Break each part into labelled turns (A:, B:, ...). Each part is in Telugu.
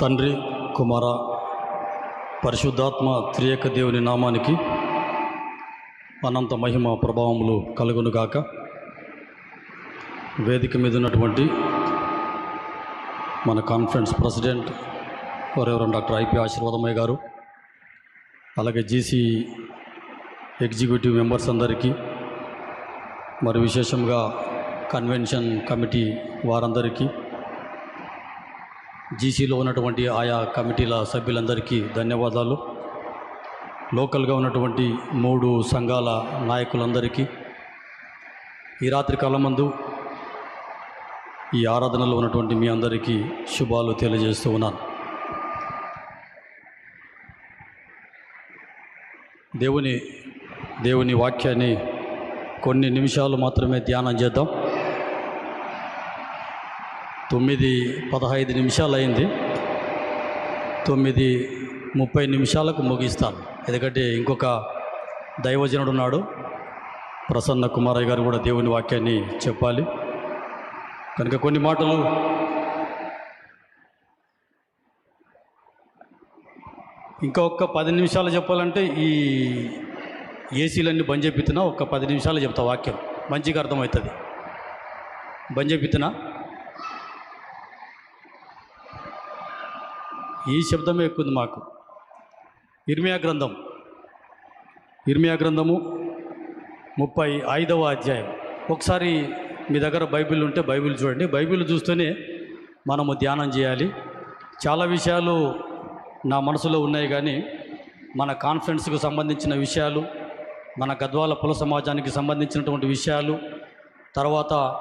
A: తండ్రి కుమార పరిశుద్ధాత్మ త్రియేక దేవుని నామానికి అనంత మహిమ ప్రభావములు కలుగునుగాక వేదిక మీద ఉన్నటువంటి మన కాన్ఫరెన్స్ ప్రెసిడెంట్ ఎవరెవరం డాక్టర్ ఐపి ఆశీర్వాదమయ్య గారు అలాగే జీసీ ఎగ్జిక్యూటివ్ మెంబర్స్ అందరికీ మరి విశేషంగా కన్వెన్షన్ కమిటీ వారందరికీ జీసీలో ఉన్నటువంటి ఆయా కమిటీల సభ్యులందరికీ ధన్యవాదాలు. లోకల్గా ఉన్నటువంటి మూడు సంఘాల నాయకులందరికీ ఈ రాత్రి కాలమందు ఈ ఆరాధనలో ఉన్నటువంటి మీ అందరికీ శుభాలు తెలియజేస్తూ ఉన్నాను. దేవుని దేవుని వాక్యాన్ని కొన్ని నిమిషాలు మాత్రమే ధ్యానం చేద్దాం. తొమ్మిది పదహైదు నిమిషాలు అయింది తొమ్మిది ముప్పై నిమిషాలకు ముగిస్తాను. ఎందుకంటే ఇంకొక దైవజనుడు ఉన్నాడు ప్రసన్న కుమారయ్య గారు కూడా దేవుని వాక్యాన్ని చెప్పాలి. కనుక కొన్ని మాటలు. ఇంకా ఒక్క పది నిమిషాలు చెప్పాలంటే ఈ ఏసీలన్నీ బంద్ చెప్పితున్నా ఒక్క పది నిమిషాలు చెప్తా వాక్యం. మంచిగా అర్థమవుతుంది. బంద్ చెప్పితున్నా ఈ శబ్దమే ఎక్కువ ఉంది మాకు. ఇర్మియా గ్రంథం. ఇర్మియా గ్రంథము ముప్పై ఐదవ అధ్యాయం. ఒకసారి మీ దగ్గర బైబిల్ ఉంటే బైబిల్ చూడండి. బైబిల్ చూస్తేనే మనము ధ్యానం చేయాలి. చాలా విషయాలు నా మనసులో ఉన్నాయి కానీ మన కాన్ఫరెన్స్కు సంబంధించిన విషయాలు మన గద్వాల కుల సమాజానికి సంబంధించినటువంటి విషయాలు తర్వాత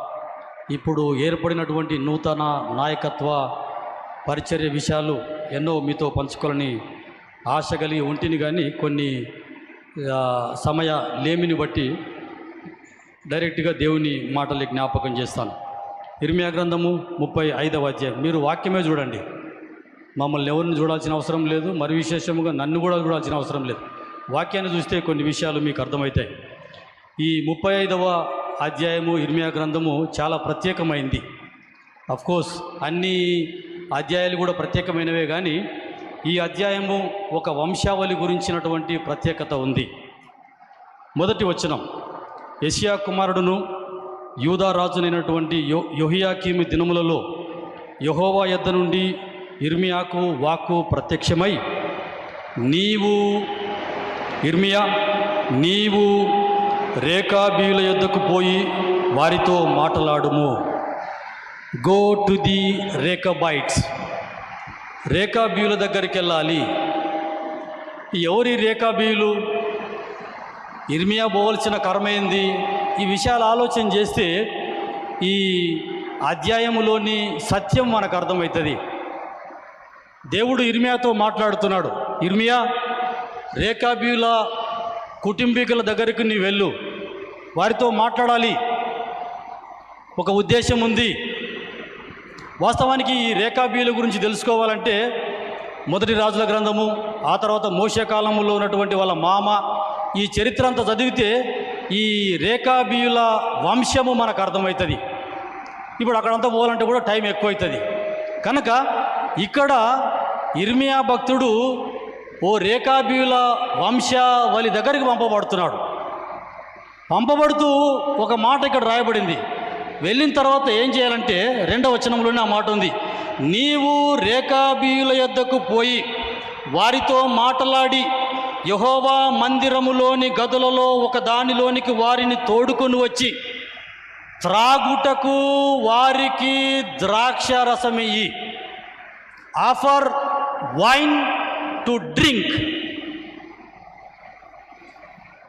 A: ఇప్పుడు ఏర్పడినటువంటి నూతన నాయకత్వ పరిచర్య విషయాలు ఎన్నో మీతో పంచుకోవాలని ఆశ కలిగి ఉంటిని కానీ కొన్ని సమయ లేమిని బట్టి డైరెక్ట్గా దేవుని మాటలు జ్ఞాపకం చేస్తాను. ఇర్మియా గ్రంథము ముప్పై ఐదవ అధ్యాయం. మీరు వాక్యమే చూడండి. మమ్మల్ని ఎవరిని చూడాల్సిన అవసరం లేదు మరి విశేషముగా నన్ను కూడా చూడాల్సిన అవసరం లేదు. వాక్యాన్ని చూస్తే కొన్ని విషయాలు మీకు అర్థమవుతాయి. ఈ ముప్పై ఐదవ అధ్యాయము ఇర్మియా గ్రంథము చాలా ప్రత్యేకమైంది. కోర్స్ అన్నీ అధ్యాయాలు కూడా ప్రత్యేకమైనవే కానీ ఈ అధ్యాయము ఒక వంశావళి గురించినటువంటి ప్రత్యేకత ఉంది. మొదటి వచనం యషియా కుమారుడును యూదా రాజునైనటువంటి యో యొహియాకీమి దినములలో యహోవా యొద్ద నుండి ఇర్మియాకు వాక్కు ప్రత్యక్షమై నీవు ఇర్మియా నీవు రేఖాబీయుల యొద్దకు పోయి వారితో మాట్లాడుము. గో టు ది రేఖాబైట్స్ రేఖాబీయుల దగ్గరికి వెళ్ళాలి. ఎవరి రేఖాబీయులు ఇర్మియా పోవలసిన కర్మైంది ఈ విషయాలు ఆలోచన చేస్తే ఈ అధ్యాయములోని సత్యం మనకు అర్థమవుతుంది. దేవుడు ఇర్మియాతో మాట్లాడుతున్నాడు. ఇర్మియా రేఖాబీయుల కుటుంబీకుల దగ్గరికి నీ వెళ్ళు. వారితో మాట్లాడాలి. ఒక ఉద్దేశం ఉంది. వాస్తవానికి ఈ రేఖాబీల గురించి తెలుసుకోవాలంటే మొదటి రాజుల గ్రంథము ఆ తర్వాత మోసకాలంలో ఉన్నటువంటి వాళ్ళ మామ ఈ చరిత్ర అంతా చదివితే ఈ రేఖాబీయుల వంశము మనకు అర్థమవుతుంది. ఇప్పుడు అక్కడంతా పోవాలంటే కూడా టైం ఎక్కువ అవుతుంది కనుక ఇక్కడ ఇర్మియా భక్తుడు ఓ రేఖాబీయుల వంశావళి దగ్గరికి పంపబడుతున్నాడు. పంపబడుతూ ఒక మాట ఇక్కడ రాయబడింది. వెళ్ళిన తర్వాత ఏం చేయాలంటే రెండవ వచనంలోనే ఆ మాట ఉంది. నీవు రేఖాబీయుల యొద్దకు పోయి వారితో మాట్లాడి యహోవా మందిరములోని గదులలో ఒక దానిలోనికి వారిని తోడుకొని వచ్చి త్రాగుటకు వారికి ద్రాక్ష రసమియ్యి ఆఫర్ వైన్ టు డ్రింక్.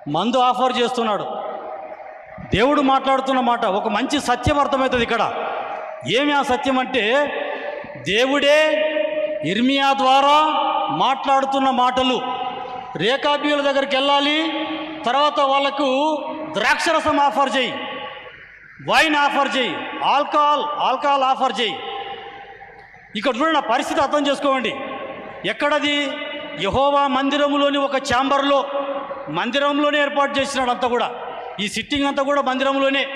A: మందు ఆఫర్ చేస్తున్నాడు. దేవుడు మాట్లాడుతున్న మాట ఒక మంచి సత్యం అర్థమవుతుంది ఇక్కడ. ఏమి ఆ సత్యం అంటే దేవుడే ఇర్మియా ద్వారా మాట్లాడుతున్న మాటలు. రేఖాబీయుల దగ్గరికి వెళ్ళాలి తర్వాత వాళ్ళకు ద్రాక్షరసం ఆఫర్ చేయి వైన్ ఆఫర్ చేయి ఆల్కహాల్ ఆల్కహాల్ ఆఫర్ చేయి. ఇక్కడ చూడండి పరిస్థితి అర్థం చేసుకోండి. ఎక్కడది? యహోవా మందిరంలోని ఒక ఛాంబర్లో మందిరంలోనే ఏర్పాటు చేసినాడు అంతా కూడా. ఈ సిట్టింగ్ అంతా కూడా మందిరంలోనే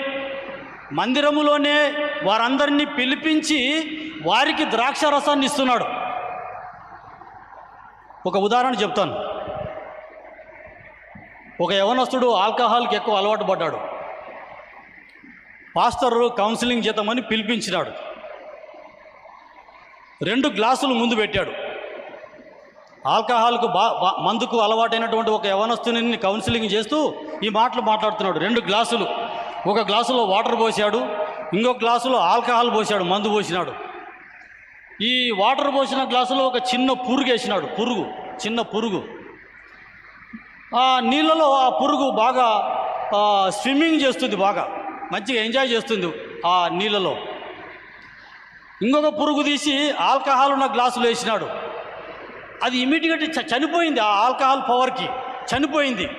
A: మందిరములోనే వారందరినీ పిలిపించి వారికి ద్రాక్ష రసాన్ని ఇస్తున్నాడు. ఒక ఉదాహరణ చెప్తాను. ఒక యవనస్తుడు ఆల్కహాల్కి ఎక్కువ అలవాటు పడ్డాడు. పాస్టర్ కౌన్సిలింగ్ చేద్దామని పిలిపించినాడు. రెండు గ్లాసులు ముందు పెట్టాడు. ఆల్కహాల్కు బా బా- మందుకు అలవాటైనటువంటి ఒక యవనస్తుని కౌన్సిలింగ్ చేస్తూ ఈ మాటలు మాట్లాడుతున్నాడు. రెండు గ్లాసులు. ఒక గ్లాసులో వాటర్ పోసాడు. ఇంకొక గ్లాసులో ఆల్కహాల్ పోసాడు మందు పోసినాడు. ఈ వాటర్ పోసిన గ్లాసులో ఒక చిన్న పురుగు వేసినాడు పురుగు చిన్న పురుగు. ఆ నీళ్ళలో ఆ పురుగు బాగా స్విమ్మింగ్ చేస్తుంది బాగా. మంచిగా ఎంజాయ్ చేస్తుంది ఆ నీళ్ళలో. ఇంకొక పురుగు తీసి ఆల్కహాల్ ఉన్న గ్లాసులో వేసినాడు. అది ఇమీడియట్ చనిపోయింది. ఆ ఆల్కహాల్ పవర్కి చనిపోయింది.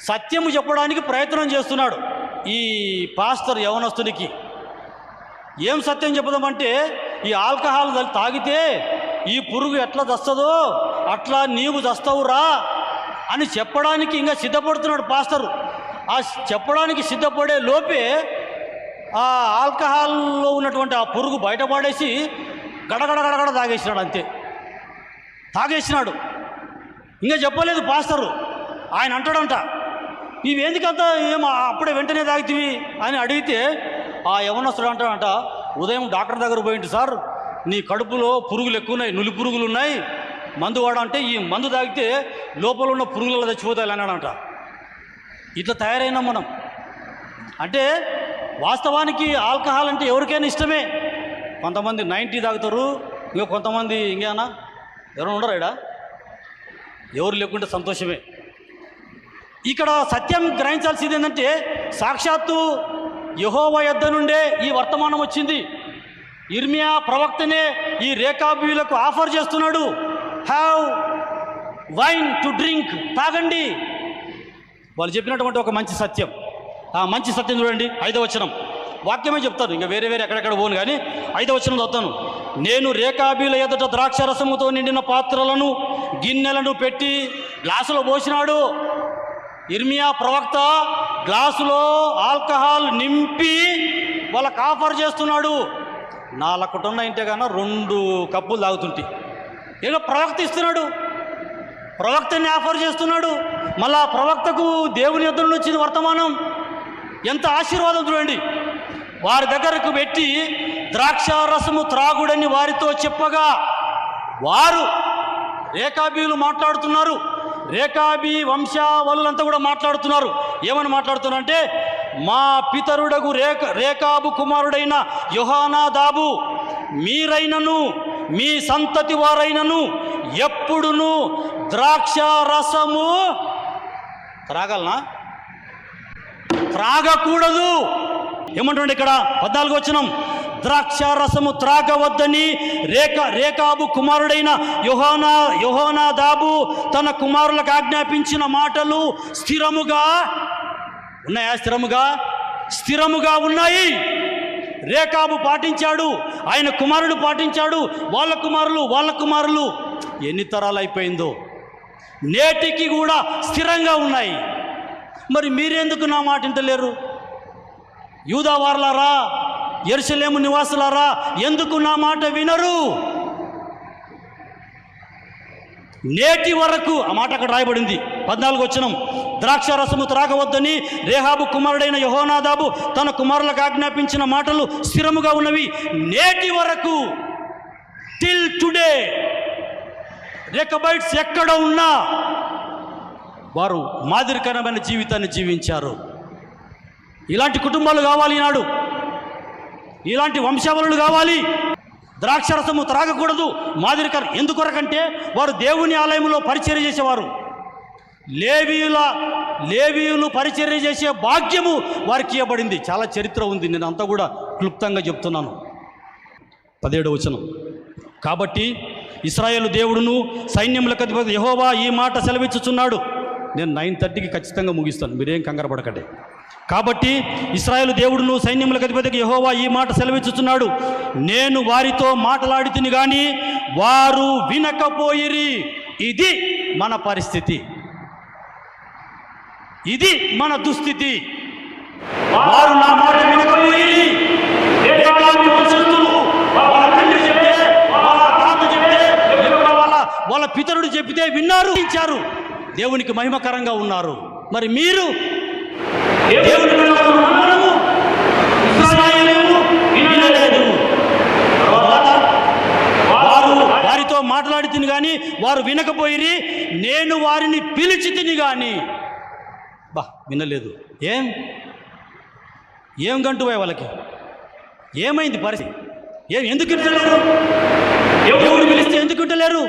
A: సత్యము చెప్పడానికి ప్రయత్నం చేస్తున్నాడు ఈ పాస్టర్ యవనస్తునికి. ఏం సత్యం చెప్పదామంటే ఈ ఆల్కహాల్ తాగితే ఈ పురుగు ఎట్లా దస్తదో అట్లా నీవు దస్తవురా అని చెప్పడానికి ఇంకా సిద్ధపడుతున్నాడు పాస్టరు. ఆ చెప్పడానికి సిద్ధపడే లోపే ఆ ఆల్కహాల్లో ఉన్నటువంటి ఆ పురుగు బయటపడేసి గడగడ గడగడ తాగేసినాడు అంతే. తాగేసినాడు. ఇంకా చెప్పలేదు పాస్టరు. ఆయన అంటాడంట నీవేందుకంత ఏం అప్పుడే వెంటనే తాగితివి అని అడిగితే ఆ యవనస్తుడు అంటాడంట ఉదయం డాక్టర్ దగ్గర పోయింటి సార్ నీ కడుపులో పురుగులు ఎక్కువ ఉన్నాయి నులి పురుగులు ఉన్నాయి. మందు వాడంటే ఈ మందు తాగితే లోపల ఉన్న పురుగులు చచ్చిపోతాయి అన్నాడంట. ఇట్లా తయారైనా మనం. అంటే వాస్తవానికి ఆల్కహాల్ అంటే ఎవరికైనా ఇష్టమే. కొంతమంది నైంటీ తాగుతారు ఇంకా కొంతమంది ఇంకేనా? ఎవరైనా ఉండరు ఈడ? ఎవరు లేకుంటే సంతోషమే. ఇక్కడ సత్యం గ్రహించాల్సింది ఏంటంటే సాక్షాత్తు యహోవ యొద్ద నుండే ఈ వర్తమానం వచ్చింది. ఇర్మియా ప్రవక్తనే ఈ రేఖాబీలకు ఆఫర్ చేస్తున్నాడు. హ్యావ్ వైన్ టు డ్రింక్ తాగండి. వాళ్ళు చెప్పినటువంటి ఒక మంచి సత్యం. ఆ మంచి సత్యం చూడండి ఐదవ వచనం. వాక్యమే చెప్తాను ఇంకా వేరే వేరే ఎక్కడెక్కడ పోను కానీ ఐదవ వచనం చదువుతాను. నేను రేఖాబీల ఎదుట ద్రాక్ష రసముతో నిండిన పాత్రలను గిన్నెలను పెట్టి గ్లాసులో పోసినాడు. ఇర్మియా ప్రవక్త గ్లాసులో ఆల్కహాల్ నింపి వాళ్ళకి ఆఫర్ చేస్తున్నాడు. నాలుగున్న ఇంటే కన్నా రెండు కప్పులు తాగుతుంటే. ఏదో ప్రవక్త ఇస్తున్నాడు. ప్రవక్తని ఆఫర్ చేస్తున్నాడు. మళ్ళా ప్రవక్తకు దేవుని ఇద్దరు వచ్చింది వర్తమానం. ఎంత ఆశీర్వాదం చూడండి. వారి దగ్గరకు పెట్టి ద్రాక్ష రసము త్రాగుడని వారితో చెప్పగా వారు రేఖాబీలు మాట్లాడుతున్నారు. రేఖాబీ వంశావలులంతా కూడా మాట్లాడుతున్నారు. ఏమని మాట్లాడుతున్నారంటే మా పితరుడగు రేఖ రేఖాబు కుమారుడైన యుహానా దాబు మీరైనను మీ సంతతి వారైనను ఎప్పుడును ద్రాక్ష రసము త్రాగలనా? త్రాగకూడదు. ఏమంటుండే ఇక్కడ? పద్నాలుగు వచ్చినాం ద్రాక్ష రసము త్రాగవద్దని రేఖ రేఖాబు కుమారుడైన యోహోనా యోహోనా దాబు తన కుమారులకు ఆజ్ఞాపించిన మాటలు స్థిరముగా ఉన్నాయా? స్థిరముగా? స్థిరముగా ఉన్నాయి. రేఖాబు పాటించాడు ఆయన కుమారుడు పాటించాడు వాళ్ళ కుమారులు వాళ్ళ కుమారులు. ఎన్ని తరాలు అయిపోయిందో? నేటికి కూడా స్థిరంగా ఉన్నాయి. మరి మీరెందుకు నా మాట వింటలేరు? యూదావార్లారా ఎరుసలేము నివాసులారా ఎందుకు నా మాట వినరు? నేటి వరకు ఆ మాట అక్కడ రాయబడింది పద్నాలుగు వచ్చినం ద్రాక్ష రసము త్రాగవద్దని రేహాబు కుమారుడైన యహోనాదాబు తన కుమారులకు ఆజ్ఞాపించిన మాటలు స్థిరముగా ఉన్నవి. నేటి వరకు టిల్ టుడే రేకబైట్స్ ఎక్కడ ఉన్నా వారు మాదిరికరమైన జీవితాన్ని జీవించారు. ఇలాంటి కుటుంబాలు కావాలి ఈనాడు. ఇలాంటి వంశావళులు కావాలి. ద్రాక్షరసము త్రాగకూడదు. మాదిరికర్ ఎందుకొరకంటే వారు దేవుని ఆలయంలో పరిచర్య చేసేవారు. లేవీయుల లేవీయులు పరిచర్య చేసే భాగ్యము వారికి ఇవ్వబడింది. చాలా చరిత్ర ఉంది. నేను అంతా కూడా క్లుప్తంగా చెప్తున్నాను. పదిహేడు వచనం. కాబట్టి ఇస్రాయేల్ దేవుడును సైన్యములకు అధిపతి యహోవా ఈ మాట సెలవిచ్చుచున్నాడు. నేను నైన్ థర్టీకి ఖచ్చితంగా ముగిస్తాను. మీరేం కంగారు పడకండి. కాబట్టి ఇస్రాయేల్ దేవుడును సైన్యములకు అధిపతికి యహోవా ఈ మాట సెలవిచ్చుచున్నాడు. నేను వారితో మాట్లాడితిని కానీ వారు వినకపోయిరి. ఇది మన పరిస్థితి. ఇది మన దుస్థితి. వారు నా మాట వినకపోయిరి. వాళ్ళ తండ్రి చెప్తే వాళ్ళ చెప్తే వాళ్ళ పితరుడు చెబితే విన్నారు ఇచ్చారు దేవునికి మహిమకరంగా ఉన్నారు. మరి మీరు వినలేదు వారు వారితో మాట్లాడి తిని కానీ వారు వినకపోయి నేను వారిని పిలిచి తిని కానీ బా వినలేదు. ఏం? ఏం గంటుపోయే వాళ్ళకి? ఏమైంది పరిస్థితి? ఏం ఎందుకు వింటలేరు దేవుడు పిలిస్తే ఎందుకు వింటలేరు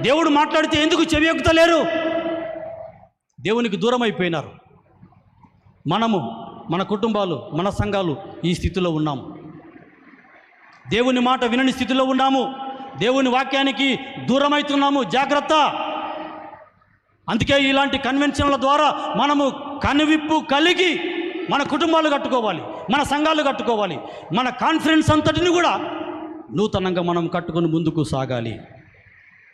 A: దేవుడు మాట్లాడితే ఎందుకు చెవి ఎక్కుతలేరు? దేవునికి దూరం అయిపోయినారు మనము మన కుటుంబాలు మన సంఘాలు ఈ స్థితిలో ఉన్నాము. దేవుని మాట వినని స్థితిలో ఉన్నాము. దేవుని వాక్యానికి దూరమవుతున్నాము. జాగ్రత్త. అందుకే ఇలాంటి కన్వెన్షన్ల ద్వారా మనము కనువిప్పు కలిగి మన కుటుంబాలు కట్టుకోవాలి మన సంఘాలు కట్టుకోవాలి. మన కాన్ఫిడెన్స్ అంతటిని కూడా నూతనంగా మనం కట్టుకొని ముందుకు సాగాలి.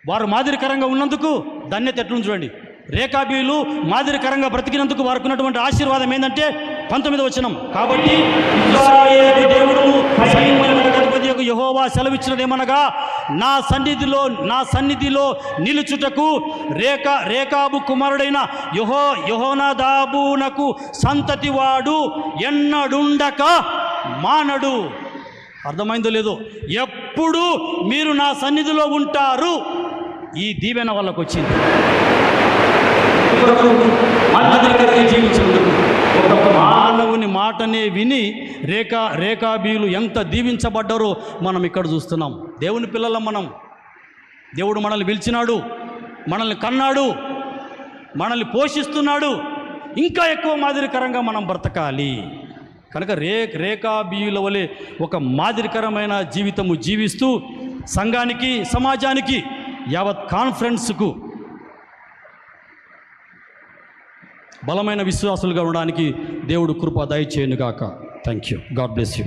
A: వారు మాదిరికరంగా ఉన్నందుకు ధన్యత ఎట్లుంది చూడండి. రేఖాబీలు మాదిరికరంగా బ్రతికినందుకు వారికి ఉన్నటువంటి ఆశీర్వాదం ఏంటంటే పంతొమ్మిది వచనం. కాబట్టి దేవుడు దేవుడును సైన్యములకు సెలవిచ్చినదేమనగా నా సన్నిధిలో నా సన్నిధిలో నిలుచుటకు రేఖ రేఖాబు కుమారుడైన యహో యహోనాదాబునకు సంతతివాడు ఎన్నడుండక మానడు. అర్థమైందో లేదో? ఎప్పుడు మీరు నా సన్నిధిలో ఉంటారు? ఈ దీవెన వాళ్ళకు వచ్చింది మాదిరికరంగా ఒక మానవుని మాటనే విని రేఖా రేఖాబీలు ఎంత దీవించబడ్డారో మనం ఇక్కడ చూస్తున్నాం. దేవుని పిల్లల మనం. దేవుడు మనల్ని పిలిచినాడు మనల్ని కన్నాడు మనల్ని పోషిస్తున్నాడు. ఇంకా ఎక్కువ మాదిరికరంగా మనం బ్రతకాలి. కనుక రే రేఖాబీయుల వలె ఒక మాదిరికరమైన జీవితము జీవిస్తూ సంఘానికి సమాజానికి యావత్ కాన్ఫరెన్స్కు బలమైన విశ్వాసులుగా ఉండడానికి దేవుడు కృప దయచేయనుగాక. Thank you God bless you